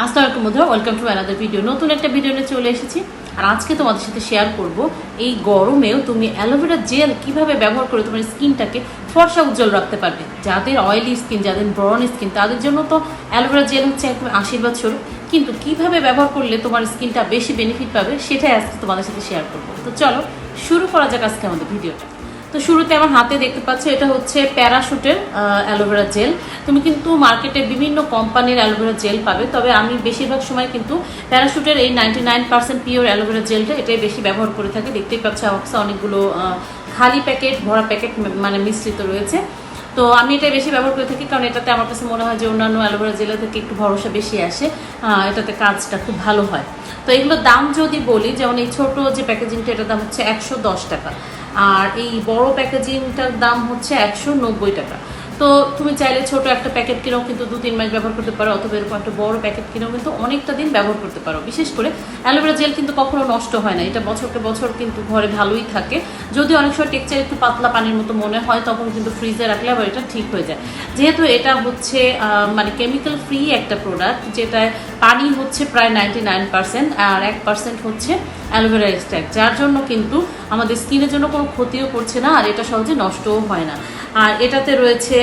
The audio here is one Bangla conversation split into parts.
আসসালামু বন্ধুরা ওয়েলকাম টু অ্যানাদার ভিডিও নতুন একটা ভিডিও নিয়ে চলে এসেছি। আর আজকে তোমাদের সাথে শেয়ার করব এই গরমেও তুমি অ্যালোভেরা জেল কীভাবে ব্যবহার করে তোমার স্কিনটাকে ফর্সা উজ্জ্বল রাখতে পারবে? যাদের অয়েলি স্কিন যাদের ব্রন স্কিন তাদের জন্য তো অ্যালোভেরা জেল হচ্ছে একদম আশীর্বাদ স্বরূপ। কিন্তু কীভাবে ব্যবহার করলে তোমার স্কিনটা বেশি বেনিফিট পাবে, সেটাই আজকে তোমাদের সাথে শেয়ার করব। তো চলো, শুরু করা যাক আজকে আমাদের ভিডিওটা তো শুরুতে আমার হাতে দেখতে পাচ্ছ, এটা হচ্ছে প্যারাশুটের অ্যালোভেরা জেল। তুমি কিন্তু মার্কেটে বিভিন্ন কোম্পানির অ্যালোভেরা জেল পাবে, তবে আমি বেশিরভাগ সময় কিন্তু প্যারাশুটের এই ninety nine percent pure aloe vera জেলটা এটাই বেশি ব্যবহার করে থাকি। দেখতেই পাচ্ছ অনেকগুলো খালি প্যাকেট, ভরা প্যাকেট মানে মিশ্রিত রয়েছে। তো আমি এটা বেশি ব্যবহার করে থাকি, কারণ এটাতে আমার কাছে মনে হয় যে অন্যান্য অ্যালোভেরা জেলে থেকে একটু ভরসা বেশি আসে এটাতে কাজটা খুব ভালো হয়। তো এগুলোর দাম যদি বলি, যেমন এই ছোট যে প্যাকেজিংটা, এটার দাম হচ্ছে একশো দশ টাকা, আর এই বড় প্যাকেজিংটার দাম হচ্ছে একশো নব্বই টাকা। তো তুমি চাইলে ছোট একটা প্যাকেট কিনেও কিন্তু দু তিন মাস ব্যবহার করতে পারো, অথবা এরকম একটা বড় প্যাকেট কিনেও কিন্তু অনেকটা দিন ব্যবহার করতে পারো। বিশেষ করে অ্যালোভেরা জেল কিন্তু কখনো নষ্ট হয় না, এটা বছরকে বছর কিন্তু ঘরে ভালোই থাকে। যদি অনেক সময় টেক্সচার একটু পাতলা পানির মতো মনে হয়, তখন কিন্তু ফ্রিজে রাখলে আবার এটা ঠিক হয়ে যায়। যেহেতু এটা হচ্ছে মানে কেমিক্যাল ফ্রি একটা প্রোডাক্ট যেটায় পানি হচ্ছে প্রায় নাইনটি নাইন পার্সেন্ট আর এক পার্সেন্ট হচ্ছে অ্যালোভেরা এক্সট্রাক্ট যার জন্য কিন্তু আমাদের স্কিনের জন্য কোনো ক্ষতিও করছে না আর এটা সহজে নষ্টও হয় না। আর এটাতে রয়েছে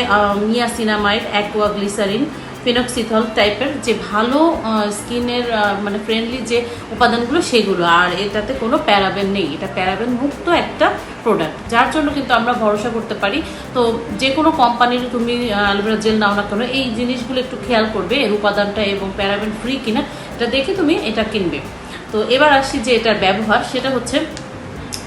নিয়াসিনামাইড অ্যাকোয়া গ্লিসারিন ফিনক্সিথল টাইপের যে ভালো স্কিনের মানে ফ্রেন্ডলি যে উপাদানগুলো সেগুলো। আর এটাতে কোনো প্যারাবেন নেই। এটা প্যারাবেন মুক্ত একটা প্রোডাক্ট যার জন্য কিন্তু আমরা ভরসা করতে পারি। তো যে কোনো কোম্পানির তুমি অ্যালোভেরা জেল নাও না কেন, এই জিনিসগুলো একটু খেয়াল করবে, এর উপাদানটা এবং প্যারাবেন ফ্রি কিনা, এটা দেখে তুমি এটা কিনবে। তো এবার আসি যে এটার ব্যবহার, সেটা হচ্ছে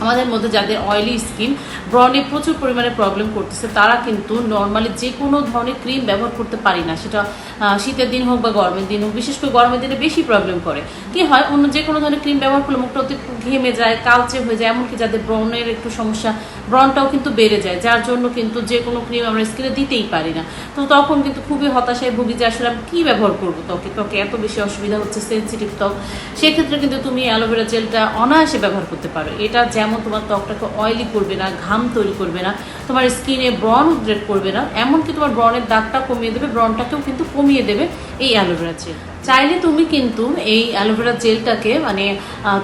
আমাদের মধ্যে যাদের অয়েলি স্কিন ব্রনে প্রচুর পরিমাণে প্রবলেম করতেছে, তারা কিন্তু নর্মালি যে কোনো ধরনের ক্রিম ব্যবহার করতে পারি না। সেটা শীতের দিন হোক বা গরমের দিন হোক, বিশেষ করে গরমের দিনে বেশি প্রবলেম করে। কি হয়, অন্য যে কোনো ধরনের ক্রিম ব্যবহার করলে মুখটা অতি ঘেমে যায়, কালচে হয়ে যায়, এমনকি যাদের ব্রনের একটু সমস্যা ব্রনটাও কিন্তু বেড়ে যায়, যার জন্য কিন্তু যে কোনো ক্রিম আমরা স্কিনে দিতেই পারি না। তো তখন কিন্তু খুবই হতাশায় ভুগি যে আসলে আমি কী ব্যবহার করব ত্বকে? ত্বকে এত বেশি অসুবিধা হচ্ছে সেন্সিটিভ ত্বক। সেক্ষেত্রে কিন্তু তুমি অ্যালোভেরা জেলটা অনায়াসে ব্যবহার করতে পারো। এটা যেমন তোমার ত্বকটাকে অয়েলি করবে না, ঘাম তৈরি করবে না তোমার স্কিনে ব্রন উদ্রেক করবে না, এমনকি তোমার ব্রনের দাগটা কমিয়ে দেবে ব্রনটাকেও কিন্তু কমিয়ে দেবে এই অ্যালোভেরা জেল। চাইলে তুমি কিন্তু এই অ্যালোভেরা জেলটাকে মানে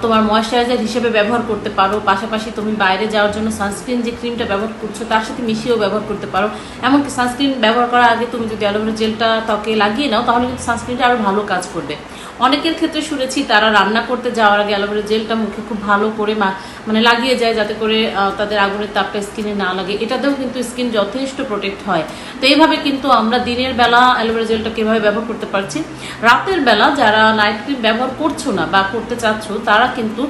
তোমার ময়শ্চারাইজার হিসেবে ব্যবহার করতে পারো, পাশাপাশি তুমি বাইরে যাওয়ার জন্য সানস্ক্রিন যে ক্রিমটা ব্যবহার করছ তার সাথে মিশিয়েও ব্যবহার করতে পারো। এমনকি সানস্ক্রিন ব্যবহার করার আগে তুমি যদি অ্যালোভেরা জেলটা ত্বকে লাগিয়ে নাও, তাহলে কিন্তু সানস্ক্রিনটা আরও ভালো কাজ করবে। অনেকের ক্ষেত্রে শুনেছি তারা রান্না করতে যাওয়ার আগে অ্যালোভেরা জেলটা মুখে খুব ভালো করে মা মানে লাগিয়ে যায় যাতে করে তাদের আগুনের তাপটা স্কিনে না লাগে। এটাতেও কিন্তু স্কিন যথেষ্ট প্রোটেক্ট হয়। তো এইভাবে কিন্তু আমরা দিনের বেলা অ্যালোভেরা জেলটা কীভাবে ব্যবহার করতে পারছি। রাতের বেলা যারা নাইট ক্রিম ব্যবহার করছ না বা করতে চাচ্ছ, তারা কিন্তু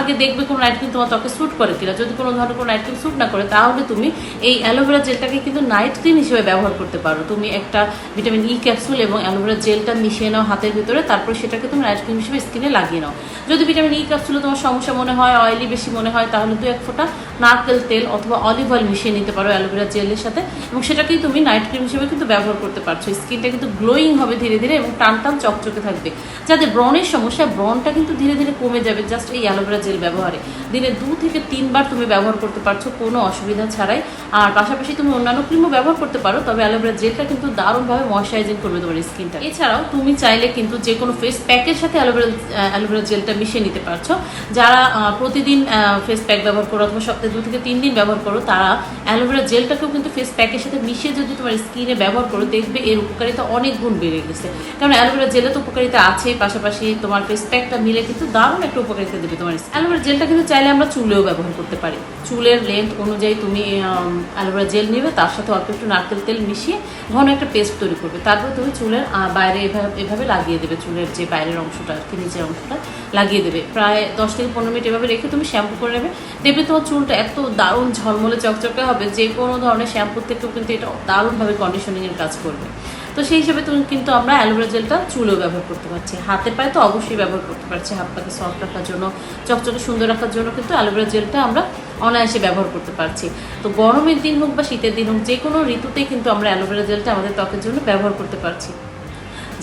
আগে দেখবে কোনো নাইট ক্রিম তোমার ত্বকে স্যুট করে কিনা। যদি কোনো ধরনের কোনো নাইট ক্রিম স্যুট না করে, তাহলে তুমি এই অ্যালোভেরা জেলটাকে কিন্তু নাইট ক্রিম হিসেবে ব্যবহার করতে পারো। তুমি একটা ভিটামিন ই ক্যাপসুল এবং অ্যালোভেরা জেলটা মিশিয়ে নাও হাতের ভিতরে, তারপর সেটাকে তুমি নাইট ক্রিম হিসেবে স্কিনে লাগিয়ে নাও। যদি ভিটামিন ই ক্যাপসুলে তোমার সমস্যা মনে হয় অয়েলি বেশি মনে হয় তাহলে দু এক ফোঁটা নারকেল তেল অথবা অলিভ অয়েল মিশিয়ে নিতে পারো অ্যালোভেরা জেলের সাথে। এবং সেটাকেই তুমি নাইট ক্রিম হিসেবে কিন্তু ব্যবহার করতে পারছ। স্কিনটা কিন্তু গ্লোয়িং হবে ধীরে ধীরে এবং টান টান চকচকে থাকবে। যাদের ব্রণের সমস্যা ব্রণটা কিন্তু ধীরে ধীরে কমে যাবে জাস্ট এই অ্যালোভেরা জেল ব্যবহারে। দিনে দু থেকে তিনবার তুমি ব্যবহার করতে পারছ কোনো অসুবিধা ছাড়াই। আর পাশাপাশি তুমি অন্যান্য ক্রিমও ব্যবহার করতে পারো তবে অ্যালোভেরা জেলটা কিন্তু দারুণভাবে ময়শ্চারাইজিং করবে তোমার স্কিনটা এছাড়াও তুমি চাইলে কিন্তু যে কোনো ফেস প্যাকের সাথে অ্যালোভেরা অ্যালোভেরা জেলটা মিশিয়ে নিতে পারছ। যারা আহ, প্রতিদিন ফেস প্যাক ব্যবহার করো অথবা সপ্তাহে দু থেকে তিন দিন ব্যবহার করো, তারা অ্যালোভেরা জেলটাকেও কিন্তু ফেস প্যাকের সাথে মিশিয়ে যদি তোমার স্কিনে ব্যবহার করো, দেখবে এর উপকারিতা অনেক গুণ বেড়ে গেছে। কারণ অ্যালোভেরা জেলে তো উপকারিতা আছে পাশাপাশি তোমার ফেস প্যাকটা মিলে কিন্তু দারুণ একটা উপকারিতা দেবে তোমার অ্যালোভেরা জেলটা কিন্তু চাইলে আমরা চুলেও ব্যবহার করতে পারি। চুলের লেন্থ অনুযায়ী তুমি অ্যালোভেরা জেল নেবে, তার সাথে অল্প একটু নারকেল তেল মিশিয়ে ঘন একটা পেস্ট তৈরি করবে। তারপর তুমি চুলের বাইরে এভাবে এভাবে লাগিয়ে দেবে, চুলের যে বাইরের অংশটা আর কি, নিচের অংশটা লাগিয়ে দেবে। প্রায় দশ থেকে পনেরো মিনিট এভাবে রেখে তুমি শ্যাম্পু করে নেবে। দেখবে তোমার চুলটা এত দারুণ ঝলমলে চকচকে হবে, যে কোনো ধরনের শ্যাম্পুর থেকেও কিন্তু এটা দারুণভাবে কন্ডিশনিংয়ের কাজ করবে। তো সেই হিসেবে তুমি কিন্তু আমরা অ্যালোভেরা জেলটা চুলেও ব্যবহার করতে পারছি। হাতে পায়ে তো অবশ্যই ব্যবহার করতে পারছি হাত পাকে সফট রাখার জন্য, চকচকে সুন্দর রাখার জন্য কিন্তু অ্যালোভেরা জেলটা আমরা অনায়াসে ব্যবহার করতে পারছি। তো গরমের দিন হোক বা শীতের দিন হোক যে কোনো ঋতুতেই কিন্তু আমরা অ্যালোভেরা জেলটা আমাদের ত্বকের জন্য ব্যবহার করতে পারছি।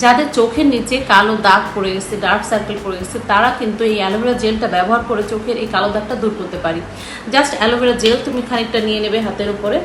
যাদের চোখের নিচে কালো দাগ পড়ে গেছে ডার্ক সার্কেল পড়ে গেছে, তারা কিন্তু এই অ্যালোভেরা জেলটা ব্যবহার করে চোখের এই কালো দাগটা দূর করতে পারি। জাস্ট অ্যালোভেরা জেল তুমি খানিকটা নিয়ে নেবে হাতের উপরে।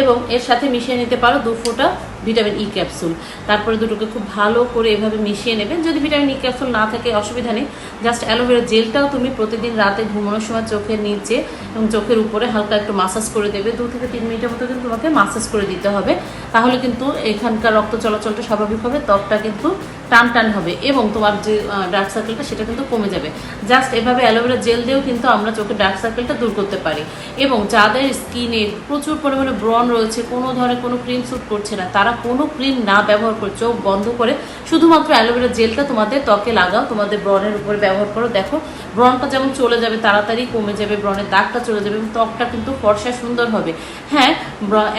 এবং এর সাথে মিশিয়ে নিতে পারো দু ফোঁটা ভিটামিন ই ক্যাপসুল। তারপরে দুটোকে খুব ভালো করে এভাবে মিশিয়ে নেবেন যদি ভিটামিন ই ক্যাপসুল না থাকে, অসুবিধা নেই। জাস্ট অ্যালোভেরা জেলটাও তুমি প্রতিদিন রাতে ঘুমানোর সময় চোখের নিচে এবং চোখের উপরে হালকা একটু মাসাজ করে দেবে। দু থেকে তিন মিনিটের মতো কিন্তু তোমাকে মাসাজ করে দিতে হবে। তাহলে কিন্তু এখানকার রক্ত চলাচলটা স্বাভাবিক হবে। ত্বকটা কিন্তু টান টান হবে এবং তোমার যে ডার্ক সার্কেলটা সেটা কিন্তু কমে যাবে। জাস্ট এভাবে অ্যালোভেরা জেল দিয়েও কিন্তু আমরা চোখের ডার্ক সার্কেলটা দূর করতে পারি। এবং যাদের স্কিনে প্রচুর পরিমাণে ব্রণ রয়েছে, কোনো ধরনের কোনো ক্রিম স্যুট করছে না, তারা কোনো ক্রিম না ব্যবহার করে চোখ বন্ধ করে শুধুমাত্র অ্যালোভেরা জেলটা তোমাদের ত্বকে লাগাও, তোমাদের ব্রণের উপরে ব্যবহার করো। দেখো ব্রণটা যেমন চলে যাবে, তাড়াতাড়ি কমে যাবে ব্রণের দাগটা চলে যাবে এবং ত্বকটা কিন্তু ফর্সা সুন্দর হবে। হ্যাঁ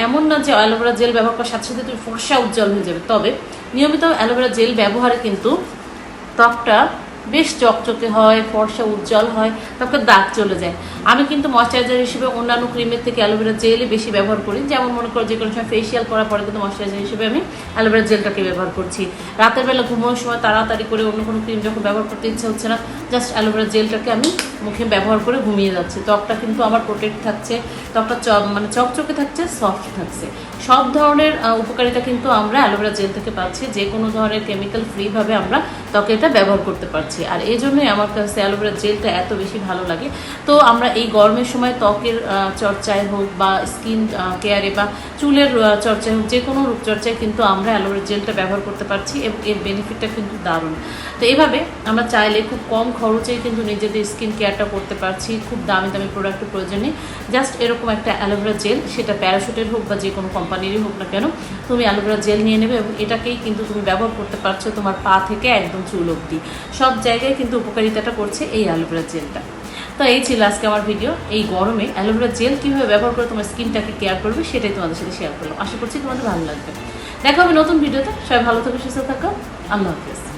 এমন না যে অ্যালোভেরা জেল ব্যবহার করার সাথে সাথে তুমি ফর্সা উজ্জ্বল হয়ে যাবে। তবে নিয়মিত অ্যালোভেরা জেল ব্যবহারে কিন্তু ত্বকটা বেশ চকচকে হয়, ফর্সা উজ্জ্বল হয় ত্বকের দাগ চলে যায়। আমি কিন্তু ময়শ্চারাইজার হিসেবে অন্যান্য ক্রিমের থেকে অ্যালোভেরা জেলই বেশি ব্যবহার করি। যেমন মনে করো যে কোনো সময় ফেসিয়াল করার পরে কিন্তু ময়শ্চারাইজার হিসেবে আমি অ্যালোভেরা জেলটাকে ব্যবহার করছি। রাতের বেলা ঘুমানোর সময় তাড়াতাড়ি করে অন্য কোনো ক্রিম যখন ব্যবহার করতে ইচ্ছা হচ্ছে না জাস্ট অ্যালোভেরা জেলটাকে আমি মুখে ব্যবহার করে ঘুমিয়ে যাচ্ছি। ত্বকটা কিন্তু আমার প্রোটেক্ট থাকছে। ত্বকটা চ মানে চকচকে থাকছে সফট থাকছে। সব ধরনের উপকারিতা কিন্তু আমরা অ্যালোভেরা জেল থেকে পাচ্ছি। যে কোনো ধরনের কেমিক্যাল ফ্রিভাবে আমরা ত্বকে এটা ব্যবহার করতে পারছি। আর এই জন্যই আমার কাছে অ্যালোভেরা জেলটা এত বেশি ভালো লাগে। তো আমরা এই গরমের সময় ত্বকের চর্চায় হোক বা স্কিন কেয়ারে বা চুলের চর্চায় হোক, যে কোনো রূপচর্চায় কিন্তু আমরা অ্যালোভেরা জেলটা ব্যবহার করতে পারছি এবং এর বেনিফিটটা কিন্তু দারুণ। তো এইভাবে আমরা চাইলে খুব কম খরচেই কিন্তু নিজেদের স্কিন কেয়ারটা করতে পারছি। খুব দামি দামি প্রোডাক্টের প্রয়োজন নেই। জাস্ট এরকম একটা অ্যালোভেরা জেল সেটা প্যারাশুটের হোক বা যে কোনো কোম্পানিরই হোক না কেন, তুমি অ্যালোভেরা জেল নিয়ে নেবে এবং এটাকেই কিন্তু তুমি ব্যবহার করতে পারছ তোমার পা থেকে একদম চুল অবধি। সব জায়গায় কিন্তু উপকারিতাটা করছে এই অ্যালোভেরা জেলটা। তো এই ছিল আজকে আমার ভিডিও। এই গরমে অ্যালোভেরা জেল কীভাবে ব্যবহার করে তোমার স্কিনটাকে কেয়ার করবে সেটাই তোমাদের সাথে শেয়ার করলাম। আশা করছি তোমাদের ভালো লাগবে। দেখা হবে নতুন ভিডিওতে। সবাই ভালো থাকো, সুস্থ থাকো। আল্লাহ হাফিজ।